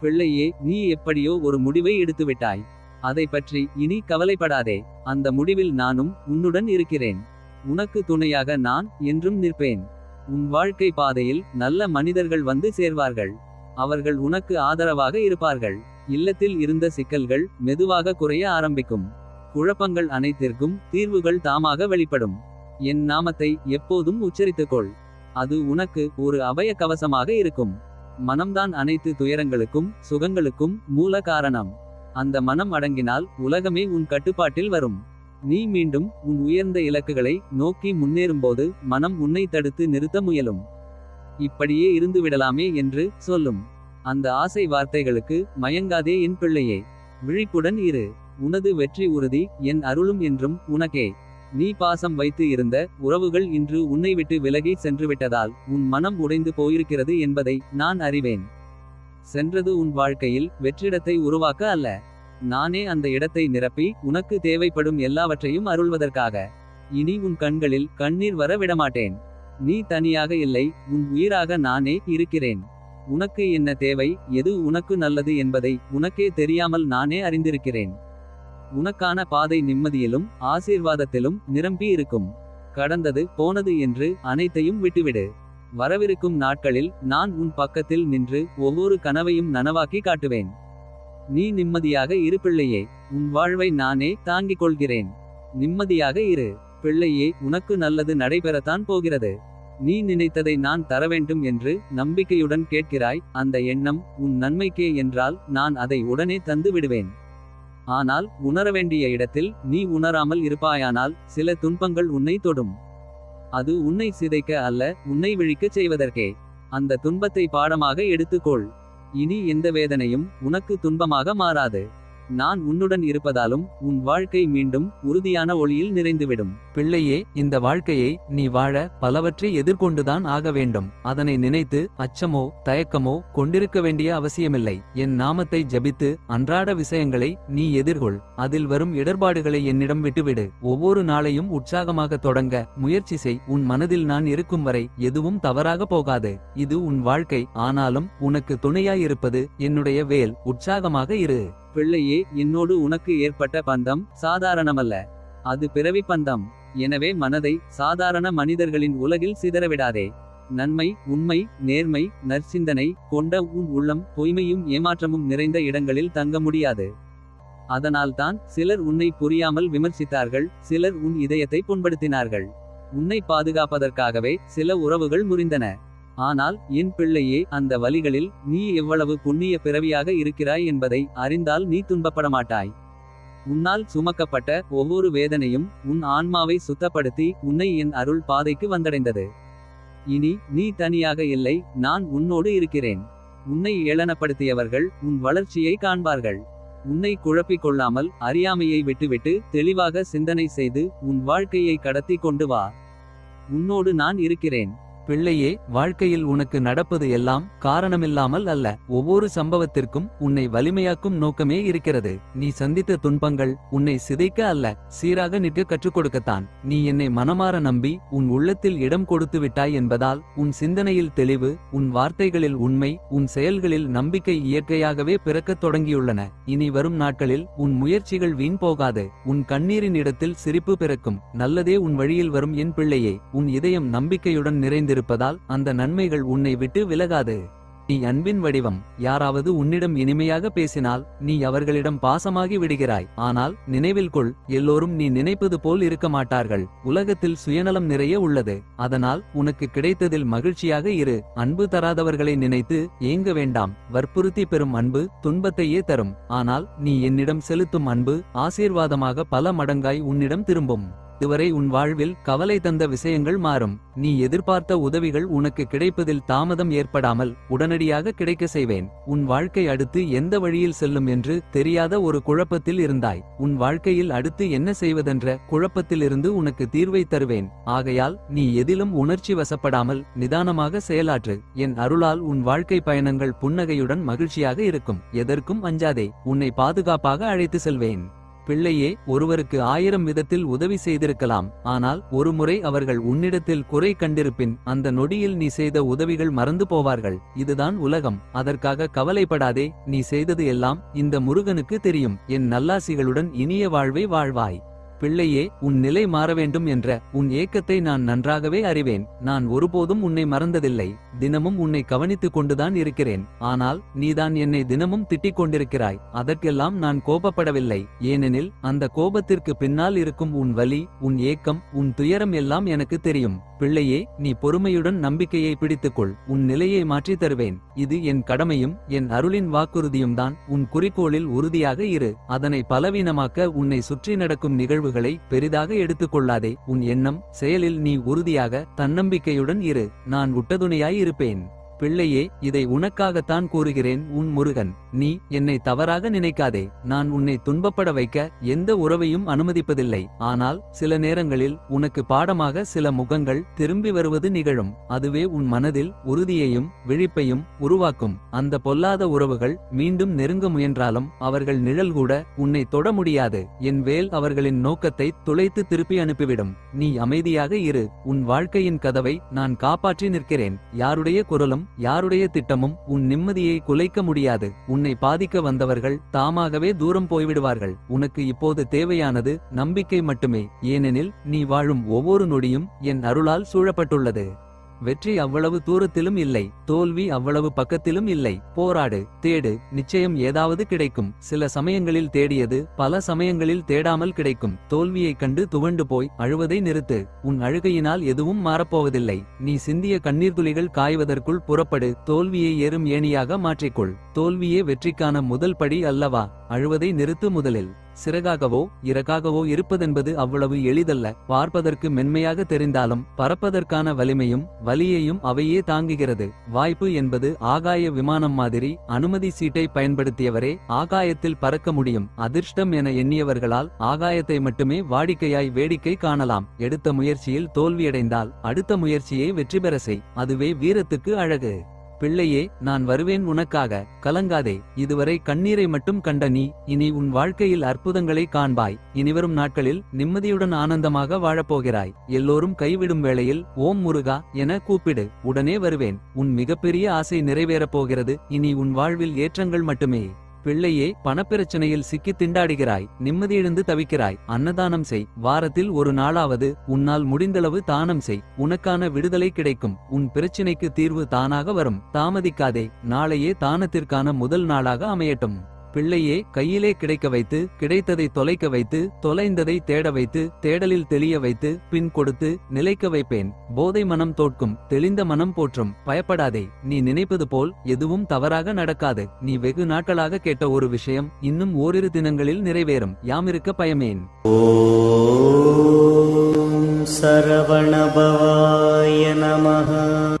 பிள்ளையே நீ எப்படியோ ஒரு முடிவை எடுத்துவிட்டாய். அதை பற்றி இனி கவலைப்படாதே. அந்த முடிவில் நானும் உன்னுடன் இருக்கிறேன். உனக்கு துணையாக நான் என்றும் நிற்பேன். உன் வாழ்க்கை பாதையில் நல்ல மனிதர்கள் வந்து சேர்வார்கள். அவர்கள் உனக்கு ஆதரவாக இருப்பார்கள். இல்லத்தில் இருந்த சிக்கல்கள் மெதுவாக குறைய ஆரம்பிக்கும். குழப்பங்கள் அனைத்திற்கும் தீர்வுகள் தாமாக வெளிப்படும். என் நாமத்தை எப்போதும் உச்சரித்துக்கொள். அது உனக்கு ஒரு அபய கவசமாக இருக்கும். மனம்தான் அனைத்து துயரங்களுக்கும் சுகங்களுக்கும் மூல காரணம். அந்த மனம் அடங்கினால் உலகமே உன் கட்டுப்பாட்டில் வரும். நீ மீண்டும் உன் உயர்ந்த இலக்குகளை நோக்கி முன்னேறும்போது மனம் உன்னை தடுத்து நிறுத்த முயலும். இப்படியே இருந்து விடலாமே என்று சொல்லும். அந்த ஆசை வார்த்தைகளுக்கு மயங்காதே என் பிள்ளையே. விழிப்புடன் இரு. உனது வெற்றி உறுதி என் அருளும் என்றும் உனக்கே. நீ பாசம் வைத்து இருந்த உறவுகள் இன்று உன்னை விட்டு விலகி சென்றுவிட்டதால் உன் மனம் உடைந்து போயிருக்கிறது என்பதை நான் அறிவேன். சென்றது உன் வாழ்க்கையில் வெற்றிடத்தை உருவாக்க அல்ல. நானே அந்த இடத்தை நிரப்பி உனக்கு தேவைப்படும் எல்லாவற்றையும் அருள்வதற்காக. இனி உன் கண்களில் கண்ணீர் வர விடமாட்டேன். நீ தனியாக இல்லை உன் உயிராக நானே இருக்கிறேன். உனக்கு என்ன தேவை எது உனக்கு நல்லது என்பதை உனக்கே தெரியாமல் நானே அறிந்திருக்கிறேன். உனக்கான பாதை நிம்மதியிலும் ஆசீர்வாதத்திலும் நிரம்பி இருக்கும். கடந்தது போனது என்று அனைத்தையும் விட்டுவிடு. வரவிருக்கும் நாட்களில் நான் உன் பக்கத்தில் நின்று ஒவ்வொரு கனவையும் நனவாக்கி காட்டுவேன். நீ நிம்மதியாக இரு பிள்ளையே உன் வாழ்வை நானே தாங்கிக் கொள்கிறேன். நிம்மதியாக இரு பிள்ளையே உனக்கு நல்லது நடைபெறத்தான் போகிறது. நீ நினைத்ததை நான் தர வேண்டும் என்று நம்பிக்கையுடன் கேட்கிறாய் அந்த எண்ணம் உன் நன்மைக்கே என்றால் நான் அதை உடனே தந்து விடுவேன் ஆனால் உணர வேண்டிய இடத்தில் நீ உணராமல் இருப்பாயானால் சில துன்பங்கள் உன்னை தொடும். அது உன்னை சிதைக்க அல்ல உன்னை விழிக்கச் செய்வதற்கே. அந்த துன்பத்தை பாடமாக எடுத்துக்கொள். இனி எந்த வேதனையும் உனக்கு துன்பமாக மாறாது. நான் உன்னுடன் இருப்பதாலும் உன் வாழ்க்கை மீண்டும் உறுதியான ஒளியில் நிறைந்துவிடும். பிள்ளையே இந்த வாழ்க்கையை நீ வாழ பலவற்றை எதிர்கொண்டுதான் ஆக வேண்டும். அதனை நினைத்து அச்சமோ தயக்கமோ கொண்டிருக்க வேண்டிய அவசியமில்லை. என் நாமத்தை ஜபித்து அன்றாட விஷயங்களை நீ எதிர்கொள். அதில் வரும் இடர்பாடுகளை என்னிடம் விட்டுவிடு. ஒவ்வொரு நாளையும் உற்சாகமாக தொடங்க முயற்சி செய். உன் மனதில் நான் இருக்கும் வரை எதுவும் தவறாக போகாது. இது உன் வாழ்க்கை. ஆனாலும் உனக்கு துணையாயிருப்பது என்னுடைய வேல். உற்சாகமாக இரு. பிள்ளையே என்னோடு உனக்கு ஏற்பட்ட பந்தம் சாதாரணமல்ல. அது பிறவி பந்தம். எனவே மனதை சாதாரண மனிதர்களின் உலகில் சிதறவிடாதே. நன்மை உண்மை நேர்மை நற்சிந்தனை கொண்ட உன் உள்ளம் பொய்மையும் ஏமாற்றமும் நிறைந்த இடங்களில் தங்க முடியாது. அதனால்தான் சிலர் உன்னை புரியாமல் விமர்சித்தார்கள் சிலர் உன் இதயத்தை புண்படுத்தினார்கள். உன்னை பாதுகாப்பதற்காகவே சில உறவுகள் முறிந்தன. ஆனால் என் பிள்ளையே அந்த வழிகளில் நீ எவ்வளவு புண்ணிய பிறவியாக இருக்கிறாய் என்பதை அறிந்தால் நீ துன்பப்பட மாட்டாய் உன்னால் சுமக்கப்பட்ட ஒவ்வொரு வேதனையும் உன் ஆன்மாவை சுத்தப்படுத்தி உன்னை என் அருள் பாதைக்கு வந்தடைந்தது. இனி நீ தனியாக இல்லை நான் உன்னோடு இருக்கிறேன். உன்னை ஏளனப்படுத்தியவர்கள் உன் வளர்ச்சியை காண்பார்கள். உன்னை குழப்பிக் கொள்ளாமல் அறியாமையை விட்டுவிட்டு தெளிவாக சிந்தனை செய்து உன் வாழ்க்கையை கடத்தி கொண்டு வா. உன்னோடு நான் இருக்கிறேன். பிள்ளையே வாழ்க்கையில் உனக்கு நடப்பது எல்லாம் காரணமில்லாமல் அல்ல. ஒவ்வொரு சம்பவத்திற்கும் உன்னை வலிமையாக்கும் நோக்கமே இருக்கிறது. நீ சந்தித்த துன்பங்கள் உன்னை சிதைக்க அல்ல சீராக நிற்க கற்றுக் கொடுக்கத்தான். நீ என்னை மனமாற நம்பி உன் உள்ளத்தில் இடம் கொடுத்து விட்டாய் என்பதால் உன் சிந்தனையில் தெளிவு உன் வார்த்தைகளில் உண்மை உன் செயல்களில் நம்பிக்கை இயற்கையாகவே பிறக்கத் தொடங்கியுள்ளன. இனி வரும் நாட்களில் உன் முயற்சிகள் வீண் போகாது. உன் கண்ணீரின் இடத்தில் சிரிப்பு பிறக்கும். நல்லதே உன் வழியில் வரும் என் பிள்ளையே. உன் இதயம் நம்பிக்கையுடன் நிறைந்து இருப்பதால் அந்த நன்மைகள் உன்னை விட்டு விலகாது. நீ அன்பின் வடிவம். யாராவது உன்னிடம் இனிமையாக பேசினால் நீ அவர்களிடம் பாசமாகி விடுகிறாய். ஆனால் நினைவில் கொள் எல்லோரும் நீ நினைப்பது போல் இருக்க மாட்டார்கள். உலகத்தில் சுயநலம் நிறைய உள்ளது. அதனால் உனக்கு கிடைத்ததில் மகிழ்ச்சியாக இரு. அன்பு தராதவர்களை நினைத்து ஏங்க வேண்டாம். வற்புறுத்தி பெறும் அன்பு துன்பத்தையே தரும். ஆனால் நீ என்னிடம் செலுத்தும் அன்பு ஆசீர்வாதமாக பல மடங்காய் உன்னிடம் திரும்பும். இதுவரை உன் வாழ்வில் கவலை தந்த விஷயங்கள் மாறும். நீ எதிர்பார்த்த உதவிகள் உனக்கு கிடைப்பதில் தாமதம் ஏற்படாமல் உடனடியாக கிடைக்க செய்வேன். உன் வாழ்க்கை அடுத்து எந்த வழியில் செல்லும் என்று தெரியாத ஒரு குழப்பத்தில் இருந்தாய். உன் வாழ்க்கையில் அடுத்து என்ன செய்வதென்ற குழப்பத்திலிருந்து உனக்கு தீர்வை தருவேன். ஆகையால் நீ எதிலும் உணர்ச்சி வசப்படாமல் நிதானமாக செயலாற்று. என் அருளால் உன் வாழ்க்கை பயணங்கள் புன்னகையுடன் மகிழ்ச்சியாக இருக்கும். எதற்கும் அஞ்சாதே. உன்னை பாதுகாப்பாக அழைத்து செல்வேன். பிள்ளையே ஒருவருக்கு ஆயிரம் விதத்தில் உதவி செய்திருக்கலாம். ஆனால் ஒருமுறை அவர்கள் உன்னிடத்தில் குறை கண்டிருப்பின் அந்த நொடியில் நீ செய்த உதவிகள் மறந்து போவார்கள். இதுதான் உலகம். அதற்காக கவலைப்படாதே நீ செய்தது எல்லாம் இந்த முருகனுக்கு தெரியும். என் நல்லாசிகளுடன் இனிய வாழ்வை வாழ்வாய். பிள்ளையே உன் நிலை மாற வேண்டும் என்ற உன் ஏக்கத்தை நான் நன்றாகவே அறிவேன். நான் ஒருபோதும் உன்னை மறந்ததில்லை. தினமும் உன்னை கவனித்துக் கொண்டுதான் இருக்கிறேன். ஆனால் நீதான் என்னை தினமும் திட்டிக் கொண்டிருக்கிறாய். அதற்கெல்லாம் நான் கோபப்படவில்லை. ஏனெனில் அந்த கோபத்திற்கு பின்னால் இருக்கும் உன் வலி உன் ஏக்கம் உன் துயரம் எல்லாம் எனக்கு தெரியும். பிள்ளையே நீ பொறுமையுடன் நம்பிக்கையை பிடித்துக்கொள். உன் நிலையை மாற்றித் தருவேன். இது என் கடமையும் என் அருளின் வாக்குறுதியும் தான் உன் குறிக்கோளில் உறுதியாக இரு. அதனை பலவீனமாக்க உன்னை சுற்றி நடக்கும் நிகழ்வுகளை பெரிதாக எடுத்துக்கொள்ளாதே. உன் எண்ணம் செயலில் நீ உறுதியாக தன்னம்பிக்கையுடன் இரு. நான் உட்டதுணையாய் இருப்பேன். பிள்ளையே இதை உனக்காகத்தான் கூறுகிறேன் உன் முருகன். நீ என்னை தவறாக நினைக்காதே நான் உன்னை துன்பப்பட வைக்க எந்த உறவையும் அனுமதிப்பதில்லை. ஆனால் சில நேரங்களில் உனக்கு பாடமாக சில முகங்கள் திரும்பி வருவது நிகழும். அதுவே உன் மனதில் உறுதியையும் விழிப்பையும் உருவாக்கும். அந்த பொல்லாத உறவுகள் மீண்டும் நெருங்க முயன்றாலும் அவர்கள் நிழல் கூட உன்னை தொட முடியாது. என் வேல் அவர்களின் நோக்கத்தை துளைத்து திருப்பி அனுப்பிவிடும். நீ அமைதியாக இரு. உன் வாழ்க்கையின் கதவை நான் காப்பாற்றி நிற்கிறேன். யாருடைய குரலும் யாருடைய திட்டமும் உன் நிம்மதியை குலைக்க முடியாது. உன்னை பாதிக்க வந்தவர்கள் தாமாகவே தூரம் போய்விடுவார்கள். உனக்கு இப்போது தேவையானது நம்பிக்கை மட்டுமே. ஏனெனில் நீ வாழும் ஒவ்வொரு நொடியும் என் அருளால் சூழப்பட்டுள்ளது. வெற்றி அவ்வளவு தூரத்திலும் இல்லை தோல்வி அவ்வளவு பக்கத்திலும் இல்லை. போராடு தேடு நிச்சயம் ஏதாவது கிடைக்கும். சில சமயங்களில் தேடியது பல சமயங்களில் தேடாமல் கிடைக்கும். தோல்வியைக் கண்டு துவண்டு போய் அழுவதை நிறுத்து. உன் அழுகையினால் எதுவும் மாறப்போவதில்லை. நீ சிந்திய கண்ணீர் துளிகள் காய்வதற்குள் புறப்படு. தோல்வியை ஏறும் ஏணியாக மாற்றிக்கொள். தோல்வியே வெற்றிக்கான முதல் படி அல்லவா? அழுவதை நிறுத்து முதலில். சிறகாகவோ இறகாகவோ இருப்பதென்பது அவ்வளவு எளிதல்ல. பார்ப்பதற்கு மென்மையாக தெரிந்தாலும் பறப்பதற்கான வலிமையும் வலியையும் அவையே தாங்குகிறது. வாய்ப்பு என்பது ஆகாய விமானம் மாதிரி அனுமதி சீட்டை பயன்படுத்தியவரே ஆகாயத்தில் பறக்க முடியும். அதிர்ஷ்டம் என எண்ணியவர்களால் ஆகாயத்தை மட்டுமே வாடிக்கையாய் வேடிக்கை காணலாம். எடுத்த முயற்சியில் தோல்வியடைந்தால் அடுத்த முயற்சியை வெற்றி பெற செய். அதுவே வீரத்துக்கு அழகு. பிள்ளையே நான் வருவேன் உனக்காக. கலங்காதே இதுவரை கண்ணீரை மட்டும் கண்ட நீ இனி உன் வாழ்க்கையில் அற்புதங்களை காண்பாய். இனிவரும் நாட்களில் நிம்மதியுடன் ஆனந்தமாக வாழப்போகிறாய். எல்லோரும் கைவிடும் வேளையில் ஓம் முருகா என கூப்பிடு உடனே வருவேன். உன் மிகப்பெரிய ஆசை நிறைவேறப் போகிறது. இனி உன் வாழ்வில் ஏற்றங்கள் மட்டுமே. பிள்ளையே பணப்பிரச்சனையில் சிக்கி திண்டாடுகிறாய் நிம்மதியிழந்து தவிக்கிறாய். அன்னதானம் செய். வாரத்தில் ஒரு நாளாவது உன்னால் முடிந்தளவு தானம் செய். உனக்கான விடுதலை கிடைக்கும். உன் பிரச்சினைக்கு தீர்வு தானாக வரும். தாமதிக்காதே. நாளையே தானத்திற்கான முதல் நாளாக அமையட்டும். பிள்ளையே கையிலே கிடைக்க வைத்து கிடைத்ததை தொலைக்க வைத்து தொலைந்ததை தேட வைத்து தேடலில் தெளிய வைத்து பின் கொடுத்து நிலைக்க வைப்பேன். போதை மனம் தோற்கும் தெளிந்த மனம் போற்றும் பயப்படாதே. நீ நினைப்பது போல் எதுவும் தவறாக நடக்காது. நீ வெகு நாட்களாக கேட்ட ஒரு விஷயம் இன்னும் ஓரிரு தினங்களில் நிறைவேறும். யாமிருக்க பயமேன். சரவணபவாய நமகா